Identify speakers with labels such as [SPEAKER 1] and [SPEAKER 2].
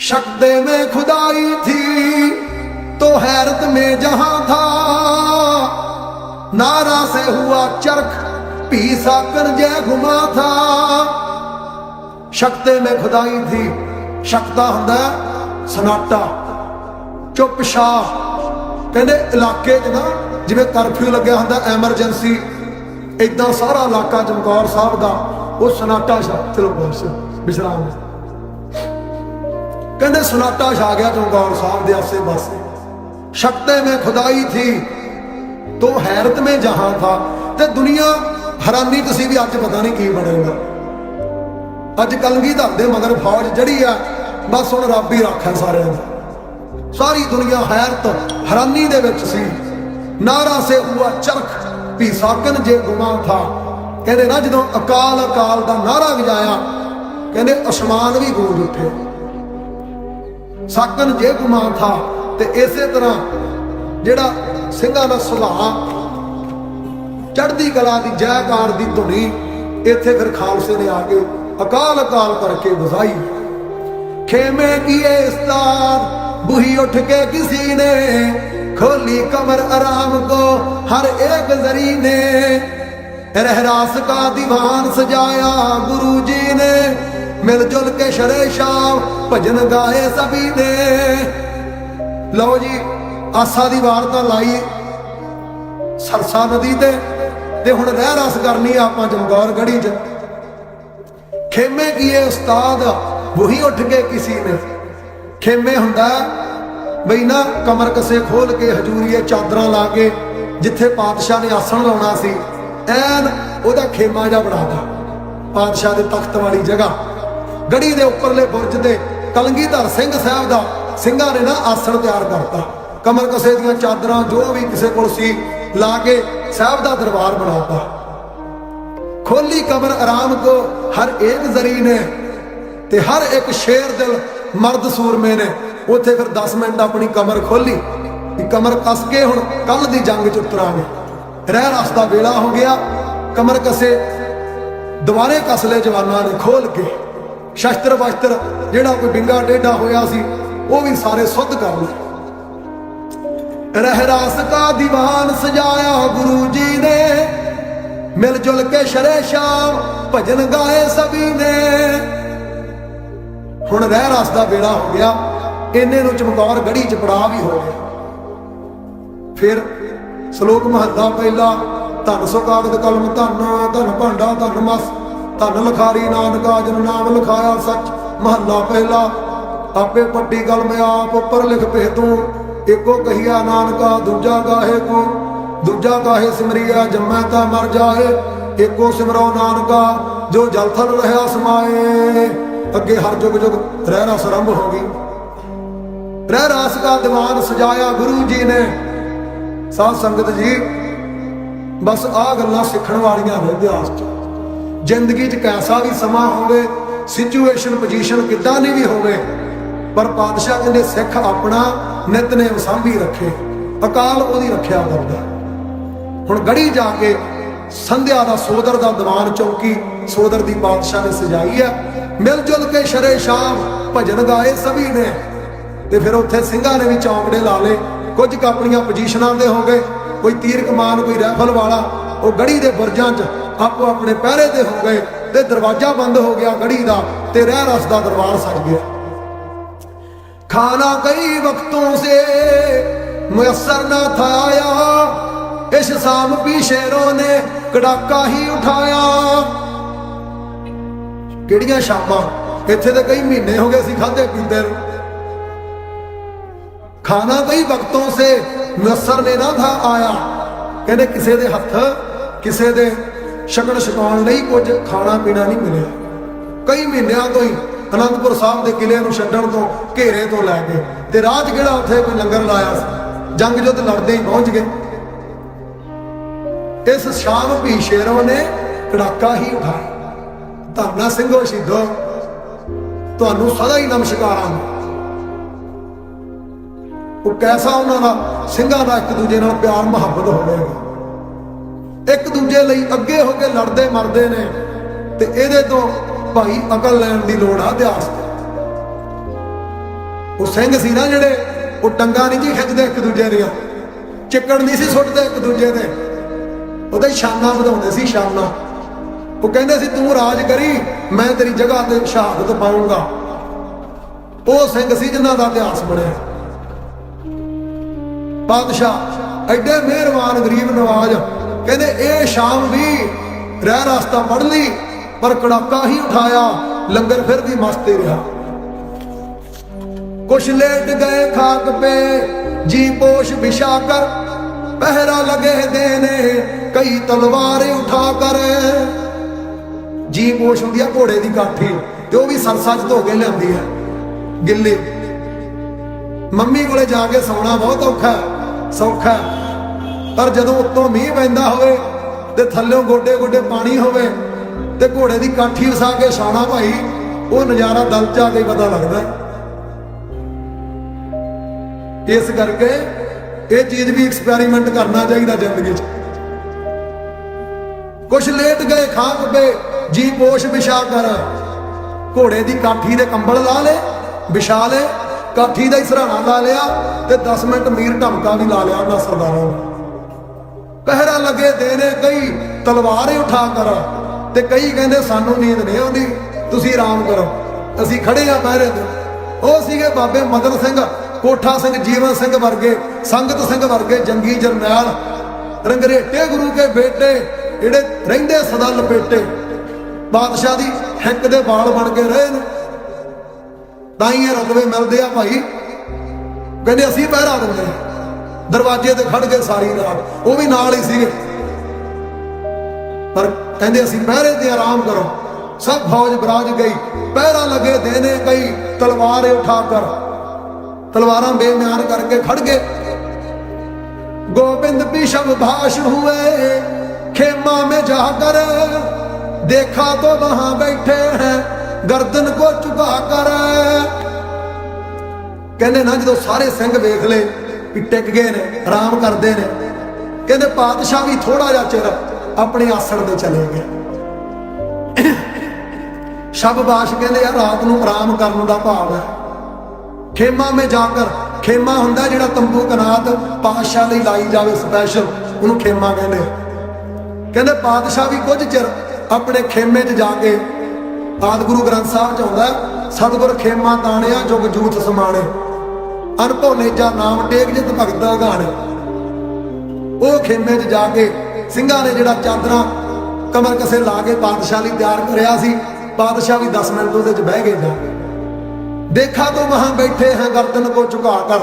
[SPEAKER 1] शक्ते में खुदाई थी तो हैरत में जहां था नारा से हुआ चरख पी साकर जय घुमा था ਸ਼ਕਤੇ ਮੇ ਖੁਦਾਈ ਥੀ ਸ਼ਕਤਾ ਹੁੰਦਾ ਹੈ ਸਨਾਟਾ ਚੁੱਪ ਸ਼ਾਹ ਕਹਿੰਦੇ ਇਲਾਕੇ 'ਚ ਨਾ ਜਿਵੇਂ ਕਰਫਿਊ ਲੱਗਿਆ ਹੁੰਦਾ ਐਮਰਜੈਂਸੀ ਇਦਾਂ ਸਾਰਾ ਇਲਾਕਾ ਚਮਕੌਰ ਸਾਹਿਬ ਦਾ ਉਹ ਸਨਾਟਾ ਸ਼ਾਹ ਚਲੋ ਬਸ ਵਿਸ਼ਰਾਮ ਕਹਿੰਦੇ ਸੁਨਾਟਾ ਛਾ ਗਿਆ ਚਮਕੌਰ ਸਾਹਿਬ ਦੇ ਆਸੇ ਪਾਸੇ। ਸ਼ਕਤੇ ਮੇ ਖੁਦਾਈ ਥੀ, ਤੋ ਹੈਰਤ ਮੇ ਜਹਾਂ ਥਾ। ਤੇ ਦੁਨੀਆ ਹੈਰਾਨੀ ਤੁਸੀਂ ਵੀ ਅੱਜ ਪਤਾ ਨਹੀਂ ਕੀ ਬਣੇਗਾ। ਅੱਜ ਕਲਗੀਧਰ ਦੇ ਮਗਰ ਫੌਜ ਜੜੀ ਆ, ਬਸ ਹੁਣ ਰੱਬ ਹੀ ਰੱਖਿਆ ਸਾਰਿਆਂ ਦਾ। ਸਾਰੀ ਦੁਨੀਆ ਹੈਰਤ, ਹੈਰਾਨੀ ਦੇ ਵਿੱਚ ਸੀ। ਨਾਰਾ ਸੇ ਹੁਆ ਚਰਖ ਵੀ ਸਾਕਨ ਜੇ ਗੁਮਾ ਥਾ। ਕਹਿੰਦੇ ਨਾ ਜਦੋਂ ਅਕਾਲ ਅਕਾਲ ਦਾ ਨਾਰਾ ਵਜਾਇਆ, ਕਹਿੰਦੇ ਅਸਮਾਨ ਵੀ ਗੂੰਜ ਉੱਠੇ। ਸਾਕਨ ਜੇ ਗੁਮਾ ਥਾ ਤੇ ਇਸੇ ਤਰ੍ਹਾਂ ਜਿਹੜਾ ਸਿੰਘਾਂ ਦਾ ਸੁਭਾਅ ਚੜ੍ਹਦੀ ਕਲਾ ਦੀ ਜੈਕਾਰ ਦੀ ਧੁਨੀ ਇੱਥੇ ਫਿਰ ਖਾਲਸੇ ਨੇ ਆ ਕੇ ਅਕਾਲ ਅਕਾਲ ਕਰਕੇ ਵਸਾਈ। ਖੇਮੇ ਕੀਏ ਉਸਤਾਦ, ਬੁਹੀ ਉੱਠ ਕੇ ਕਿਸੇ ਨੇ, ਖੋਲੀ ਕਮਰ ਆਰਾਮ ਕੋ ਹਰ ਇੱਕ ਜ਼ਰੀ ਨੇ। ਰਹਿਰਾਸ ਕਾ ਦੀਵਾਨ ਸਜਾਇਆ ਗੁਰੂ ਜੀ ਨੇ। ਮਿਲ ਜੁਲ ਕੇ ਸ਼ਰੇ ਸ਼ਾਮ, ਭਜਨ ਗਾਏ ਸਭੀ ਨੇ। ਲਓ ਜੀ, ਆਸਾ ਦੀ ਵਾਰ ਤਾਂ ਲਾਈ ਸਰਸਾ ਨਦੀ ਤੇ। ਤੇ ਹੁਣ ਰਹਿ ਰਸ ਕਰਨੀ ਆਪਾਂ ਜਮਗੌਰ ਗੜੀ 'ਚ। ਖੇਮੇ ਕੀਏ ਉਸਤਾਦ ਵਹੀ ਉੱਠ ਕੇ ਕਿਸੇ ਨੇ। ਖੇਮੇ ਹੁੰਦਾ ਬਈ ਨਾ ਕਮਰ ਕਸੇ ਖੋਲ ਕੇ ਹਜੂਰੀਏ ਚਾਦਰਾਂ ਲਾ ਕੇ, ਜਿੱਥੇ ਪਾਤਸ਼ਾਹ ਨੇ ਆਸਣ ਲਾਉਣਾ ਸੀ, ਐਨ ਉਹਦਾ ਖੇਮਾ ਜਿਹਾ ਬਣਾਤਾ ਪਾਤਸ਼ਾਹ ਦੇ ਤਖਤ ਵਾਲੀ ਜਗ੍ਹਾ। ਗੜੀ ਦੇ ਉੱਪਰਲੇ ਬੁਰਜ ਤੇ ਕਲੰਗੀਧਰ ਸਿੰਘ ਸਾਹਿਬ ਦਾ ਸਿੰਘਾਂ ਨੇ ਨਾ ਆਸਣ ਤਿਆਰ ਕਰਤਾ। ਕਮਰ ਕਸੇ ਦੀਆਂ ਚਾਦਰਾਂ ਜੋ ਵੀ ਕਿਸੇ ਕੋਲ ਸੀ, ਲਾ ਕੇ ਸਾਹਿਬ ਦਾ ਦਰਬਾਰ ਬਣਾਤਾ। ਖੋਲੀ ਕਬਰ ਆਰਾਮ ਕੋ ਹਰ ਇੱਕ ਜ਼ਰੀ ਨੇ ਤੇ ਹਰ ਇੱਕ ਸ਼ੇਰ ਦਿਲ ਮਰਦ ਸੂਰਮੇ ਨੇ। ਉੱਥੇ ਫਿਰ 10 ਮਿੰਟ ਆਪਣੀ ਕਮਰ ਖੋਲੀ ਵੀ ਕਮਰ ਕੱਸ ਕੇ ਹੁਣ ਕੱਲ ਦੀ ਜੰਗ ਚ ਉਤਰਾਂਗੇ। ਰਹਿ ਰਸ ਦਾ ਵੇਲਾ ਹੋ ਗਿਆ। ਕਮਰ ਕਸੇ ਦੁਬਾਰੇ ਕਸ ਜਵਾਨਾਂ ਨੇ ਖੋਲ ਕੇ ਸ਼ਸਤਰ ਵਸਤਰ ਜਿਹੜਾ ਕੋਈ ਡਿੰਗਾ ਟੇਢਾ ਹੋਇਆ ਸੀ, ਉਹ ਵੀ ਸਾਰੇ ਸੁੱਧ ਕਰ ਲਏ ਰਹਿਰਾਸ ਕਾ ਦੀਵਾਨ ਸਜਾਇਆ ਗੁਰੂ ਜੀ ਨੇ। ਮਿਲ ਜੁਲ ਕੇ ਸ਼ਰੇ ਸ਼ਾਮ ਭਜਨ ਗਾਏ ਸਭੀ ਨੇ। ਹੁਣ ਰਹਿ ਰਸ ਦਾ ਵੇੜਾ ਹੋ ਗਿਆ, ਇੰਨੇ ਨੂੰ ਚਮਕੌਰ ਗੜੀ ਚ ਪੜਾ ਵੀ ਹੋ ਗਿਆ। ਫਿਰ ਸ਼ਲੋਕ ਮਹੱਲਾ ਪਹਿਲਾ, ਧਨ ਸੋ ਕਾਗਦ ਕਲਮ ਧਨ ਧਨ ਭਾਂਡਾ, ਧਨ ਮਸ। ਧਨ ਲਖਾਰੀ ਨਾਨਕਾ ਜਨ ਨਾਮ ਲਿਖਾਇਆ ਸੱਚ, ਮਹੱਲਾ ਪਹਿਲਾ। ਆਪੇ ਪੱਟੀ ਮੈਂ ਆਪ ਉੱਪਰ ਲਿਖ ਭੇ ਤੂੰ ਇੱਕੋ ਕਹੀਆ ਨਾਨਕਾ, ਦੂਜਾ ਗਾਹੇ ਕੋ? ਦੂਜਾ ਕਾਹੇ ਸਿਮਰਿਆ ਜੰਮੈ ਤਾਂ ਮਰ ਜਾਏ। ਏਕੋ ਸਿਮਰੋ ਨਾਨਕਾ, ਜੋ ਜਲ ਥਲ ਰਹਾ ਸਮਾਏ। ਅੱਗੇ ਹਰ ਜੁਗ ਜੁਗ ਰਹਿ ਰਸ ਆਰੰਭ ਹੋ ਗਈ। ਰਹਿ ਰਸ ਦਾ ਦੀਵਾਨ ਸਜਾਇਆ ਗੁਰੂ ਜੀ ਨੇ। ਸਾਧ ਸੰਗਤ ਜੀ, ਬਸ ਆ ਗੱਲਾਂ ਸਿੱਖਣ ਵਾਲੀਆਂ ਨੇ ਇਤਿਹਾਸ 'ਚ। ਜ਼ਿੰਦਗੀ 'ਚ ਕੈਸਾ ਵੀ ਸਮਾਂ ਹੋਵੇ ਸਿਚੁਏਸ਼ਨ ਪੋਜੀਸ਼ਨ ਕਿੱਦਾਂ ਦੀ ਵੀ ਹੋਵੇ, ਪਰ ਪਾਤਸ਼ਾਹ ਕਹਿੰਦੇ ਸਿੱਖ ਆਪਣਾ ਨਿਤਨੇਮ ਸਾਂਭੀ ਰੱਖੇ, ਅਕਾਲ ਉਹਦੀ ਰੱਖਿਆ ਕਰਦਾ। ਹੁਣ ਗੜੀ ਜਾ ਕੇ ਸੰਧਿਆ ਦਾ ਸੋਦਰ ਦਾ ਦੀਵਾਨ ਚੌਕੀ ਸੋਦਰ ਦੀ ਬਾਦਸ਼ਾਹ ਨੇ ਸਜਾਈ ਹੈ। ਮਿਲ ਜੁਲ ਕੇ ਸ਼ਰੇ ਸ਼ਾਮ, ਭਜਨ ਗਾਏ ਸਭੀ ਨੇ। ਤੇ ਫਿਰ ਉੱਥੇ ਸਿੰਘਾਂ ਨੇ ਵੀ ਚੌਂਕੜੇ ਲਾ ਲਏ। ਕੁਝ ਕੁ ਆਪਣੀਆਂ ਪੋਜੀਸ਼ਨਾਂ ਦੇ ਹੋ ਗਏ, ਕੋਈ ਤੀਰ ਕਮਾਨ, ਕੋਈ ਰਾਈਫਲ ਵਾਲਾ, ਉਹ ਗੜੀ ਦੇ ਬੁਰਜਾਂ 'ਚ ਆਪੋ ਆਪਣੇ ਪਹਿਰੇ ਤੇ ਹੋ ਗਏ ਤੇ ਦਰਵਾਜ਼ਾ ਬੰਦ ਹੋ ਗਿਆ ਗੜੀ ਦਾ ਤੇ ਰਹਿ ਰਸ ਦਾ ਦਰਬਾਰ ਸੜ ਗਿਆ। ਖਾਣਾ ਕਈ ਵਕਤੋਂ ਸੇ ਮੁਯਸਰ ਨਾ ਥਾ ਆਇਆ ਇਸ ਸਾਮ ਪੀ ਸ਼ੇਰੋਂ ਨੇ ਕੜਾਕਾ ਹੀ ਉਠਾਇਆ। ਕਿਹੜੀਆਂ ਸ਼ਾਮਾਂ? ਇੱਥੇ ਤਾਂ ਕਈ ਮਹੀਨੇ ਹੋ ਗਏ ਸੀ ਖਾਦੇ ਪੀਂਦੇ ਨੂੰ। ਖਾਣਾ ਕਈ ਵਕਤੋਂ ਸੇ ਮੁਯਸਰ ਨੇ ਨਾ ਥਾ ਆਇਆ। ਕਹਿੰਦੇ ਕਿਸੇ ਦੇ ਹੱਥ, ਕਿਸੇ ਦੇ ਛਕਣ ਛਕਾਉਣ ਲਈ ਕੁਝ ਖਾਣਾ ਪੀਣਾ ਨਹੀਂ ਮਿਲਿਆ। ਕਈ ਮਹੀਨਿਆਂ ਤੋਂ ਹੀ ਅਨੰਦਪੁਰ ਸਾਹਿਬ ਦੇ ਕਿਲੇ ਨੂੰ ਛੱਡਣ ਤੋਂ ਘੇਰੇ ਤੋਂ ਲੈ ਕੇ ਤੇ ਰਾਜ ਕਿਹੜਾ ਉੱਥੇ ਕੋਈ ਲੰਗਰ ਲਾਇਆ ਸੀ, ਜੰਗ ਜੁੱਧ ਲੜਦੇ ਹੀ ਪਹੁੰਚ ਗਏ। ਇਸ ਸ਼ਾਮ ਵੀ ਸ਼ੇਰੋਂ ਨੇ ਕੜਾਕਾ ਹੀ ਉਠਾਇਆ। ਧਰਨਾ ਸਿੰਘੋ ਸ਼ਹੀਦੋ, ਤੁਹਾਨੂੰ ਸਦਾ ਹੀ ਨਮਸਕਾਰਾਂ ਉਹ ਕੈਸਾ ਉਹਨਾਂ ਦਾ ਸਿੰਘਾਂ ਦਾ ਇੱਕ ਦੂਜੇ ਨਾਲ ਪਿਆਰ ਮੁਹੱਬਤ ਹੋਵੇਗਾ। ਇੱਕ ਦੂਜੇ ਲਈ ਅੱਗੇ ਹੋ ਕੇ ਲੜਦੇ ਮਰਦੇ ਨੇ ਤੇ ਇਹਦੇ ਤੋਂ ਭਾਈ ਅਕਲ ਲੈਣ ਦੀ ਲੋੜ ਆ ਇਤਿਹਾਸ ਤੇ। ਉਹ ਸਿੰਘ ਸੀ ਨਾ ਜਿਹੜੇ, ਉਹ ਟੰਗਾ ਨਹੀਂ ਜੀ ਖਿੱਚਦੇ ਇੱਕ ਦੂਜੇ ਦੀਆਂ। ਚਿੱਕੜ ਨਹੀਂ ਸੀ ਸੁੱਟਦੇ ਇੱਕ ਦੂਜੇ ਦੇ। ਉਹਦੇ ਸ਼ਾਨਾਂ ਵਧਾਉਂਦੇ ਸੀ ਸ਼ਾਨਾਂ ਉਹ ਕਹਿੰਦੇ ਸੀ, ਤੂੰ ਰਾਜ ਕਰੀ, ਮੈਂ ਤੇਰੀ ਜਗ੍ਹਾ ਤੇ ਸ਼ਹਾਦਤ ਪਾਉਂਗਾ ਉਹ ਸਿੰਘ ਸੀ ਜਿਨ੍ਹਾਂ ਦਾ ਇਤਿਹਾਸ ਬਣਿਆ। ਬਾਦਸ਼ਾਹ ਐਡੇ ਮਿਹਰਬਾਨ ਗਰੀਬ ਨਵਾਜ ਕਹਿੰਦੇ, ਇਹ ਸ਼ਾਮ ਵੀ ਰਹਿ ਰਸਤਾ ਪੜ ਲਈ, ਪਰ ਕੜਾਕਾ ਹੀ ਉਠਾਇਆ, ਲੰਗਰ ਫਿਰ ਵੀ ਮਸਤੇ ਰਿਹਾ। ਕੁਛ ਲੇਟ ਗਏ ਖਾਕ ਪੇ, ਜੀ ਪੋਸ਼ ਵਿਛਾ ਕਰ, ਪਹਿਰਾ ਲਗੇ ਦੇਨੇ, ਕਈ ਤਲਵਾਰੇ ਉਠਾ ਕਰ। ਜੀ ਪੋਸ਼ ਹੁੰਦੀ ਆ, ਘੋੜੇ ਦੀ ਕਾਠੀ, ਤੇ ਉਹ ਵੀ ਸਰਸਾ ਚ ਧੋ ਕੇ ਲਿਆਂਦੀ ਹੈ ਗਿੱਲੀ। ਮੰਮੀ ਕੋਲੇ ਜਾ ਕੇ ਸੌਣਾ ਬਹੁਤ ਔਖਾ, ਸੌਖਾ। ਪਰ ਜਦੋਂ ਉੱਤੋਂ ਮੀਂਹ ਪੈਂਦਾ ਹੋਵੇ ਤੇ ਥੱਲੇੋਂ ਗੋਡੇ ਗੋਡੇ ਪਾਣੀ ਹੋਵੇ ਤੇ ਘੋੜੇ ਦੀ ਕਾਠੀ ਵਸਾ ਕੇ ਸੌਣਾ ਭਾਈ, ਉਹ ਨਜ਼ਾਰਾ ਦਲ ਚ ਕੇ ਪਤਾ ਲੱਗਦਾ। ਇਸ ਕਰਕੇ ਇਹ ਚੀਜ਼ ਵੀ ਐਕਸਪੈਰੀਮੈਂਟ ਕਰਨਾ ਚਾਹੀਦਾ ਜ਼ਿੰਦਗੀ 'ਚ। ਕੁਛ ਲੇਟ ਗਏ ਖਾਕ ਪੇ ਜੀ ਪੋਸ਼ ਵਿਛਾ ਕਰ। ਘੋੜੇ ਦੀ ਕਾਠੀ ਦੇ ਕੰਬਲ ਲਾ ਲੇ ਵਿਛਾ ਲੇ ਕਾਠੀ ਦਾ ਹੀ ਸਰਾਣਾ ਲਾ ਲਿਆ ਤੇ 10 ਮਿੰਟ ਮੀਰ ਢਮਕਾ ਵੀ ਲਾ ਲਿਆ ਉਹਨਾਂ ਸਰਦਾਰਾਂ ਨੂੰ। ਪਹਿਰਾ ਲੱਗੇ ਦੇਨੇ ਕਈ ਤਲਵਾਰ ਉਠਾ ਕਰ। ਤੇ ਕਈ ਕਹਿੰਦੇ ਸਾਨੂੰ ਨੀਂਦ ਨਹੀਂ ਆਉਂਦੀ, ਤੁਸੀਂ ਆਰਾਮ ਕਰੋ। ਅਸੀਂ ਖੜੇ ਆ ਪਹਿਰੇ ਤੇ। ਉਹ ਸੀਗੇ ਬਾਬੇ ਮਦਨ ਸਿੰਘ, ਕੋਠਾ ਸਿੰਘ, ਜੀਵਨ ਸਿੰਘ ਵਰਗੇ, ਸੰਗਤ ਸਿੰਘ ਵਰਗੇ, ਜੰਗੀ ਜਰਨੈਲ, ਰੰਗਰੇਟੇ ਗੁਰੂ ਕੇ ਬੇਟੇ, ਜਿਹੜੇ ਰਹਿੰਦੇ ਸਦਾ ਲਪੇਟੇ। ਬਾਦਸ਼ਾਹ ਦੀ ਹਿੱਕ ਦੇ ਵਾਲ ਬਣ ਕੇ ਰਹੇ ਨੇ। ਤਾਂ ਹੀ ਇਹ ਰਤਬੇ ਮਿਲਦੇ ਆ ਭਾਈ। ਕਹਿੰਦੇ ਅਸੀਂ ਪਹਿਰਾ ਦਿੰਦੇ ਹਾਂ। ਦਰਵਾਜ਼ੇ ਤੇ ਖੜ ਕੇ ਸਾਰੀ ਰਾਤ ਉਹ ਵੀ ਨਾਲ ਹੀ ਸੀਗੇ ਪਰ ਕਹਿੰਦੇ ਅਸੀਂ ਪਹਿਰੇ ਤੇ ਆਰਾਮ ਕਰੋ ਸਭ ਫੌਜ ਬਰਾਜ ਗਈ ਪਹਿਰਾ ਲਗੇ ਦੇਨੇ ਕਈ ਤਲਵਾਰ ਉਠਾ ਕਰ ਤਲਵਾਰਾਂ ਬੇਮਿਆਨ ਕਰਕੇ ਖੜ ਗਏ गोविंद पिशव भाष हुए खेमा में जाकर देखा तो वहां बैठे हैं गर्दन को झुका कर ਕਹਿੰਦੇ ਨਾ ਜਦੋਂ ਸਾਰੇ ਸਿੰਘ ਵੇਖ ਲਏ ਕਿ ਟਿਕ ਗਏ ਨੇ, ਆਰਾਮ ਕਰਦੇ ਨੇ। ਕਹਿੰਦੇ ਪਾਤਸ਼ਾਹ ਵੀ ਥੋੜਾ ਜਿਹਾ ਚਿਰ ਆਪਣੇ ਆਸਣ ਤੇ ਚਲੇ ਗਏ। ਸ਼ਬਬਾਸ਼ ਕਹਿੰਦੇ ਆ ਰਾਤ ਨੂੰ ਆਰਾਮ ਕਰਨ ਦਾ ਭਾਵ ਹੈ। ਖੇਮਾ ਮੇ ਜਾ ਕਰ, ਖੇਮਾ ਹੁੰਦਾ ਜਿਹੜਾ ਤੰਬੂ ਕਨਾਤ ਪਾਤਸ਼ਾਹ ਲਈ ਲਾਈ ਜਾਵੇ ਸਪੈਸ਼ਲ ਉਹਨੂੰ ਖੇਮਾ ਕਹਿੰਦੇ। ਕਹਿੰਦੇ ਪਾਤਸ਼ਾਹ ਵੀ ਕੁਝ ਚਿਰ ਆਪਣੇ ਖੇਮੇ 'ਚ ਜਾ ਕੇ ਆਦ ਗੁਰੂ ਗ੍ਰੰਥ ਸਾਹਿਬ 'ਚ ਆਉਂਦਾ ਸਤਿਗੁਰ ਖੇਮਾ ਤਾਣਿਆ ਜੁਗ ਜੂਥ ਸਮਾਣੇ। ਅਰ ਭੋਲੇਜਾ ਨਾਮ ਟੇਕ ਜਿਤ ਭਗਤਾ ਗਾਣ ਉਹ ਖੇਮੇ 'ਚ ਜਾ ਕੇ ਸਿੰਘਾਂ ਨੇ ਜਿਹੜਾ ਚਾਦਰਾਂ ਕਮਰ ਕਸੇ ਲਾ ਕੇ ਬਾਦਸ਼ਾਹ ਲਈ ਤਿਆਰ ਕਰਿਆ ਸੀ ਬਾਦਸ਼ਾਹ ਵੀ 10 ਮਿੰਟ ਉਹਦੇ 'ਚ ਬਹਿ ਗਏ ਜਾ ਦੇਖਾ ਤੋਂ ਵਹਾਂ ਬੈਠੇ ਹਾਂ, ਗਰਦਨ ਕੋ ਝੁਕਾ ਕਰ।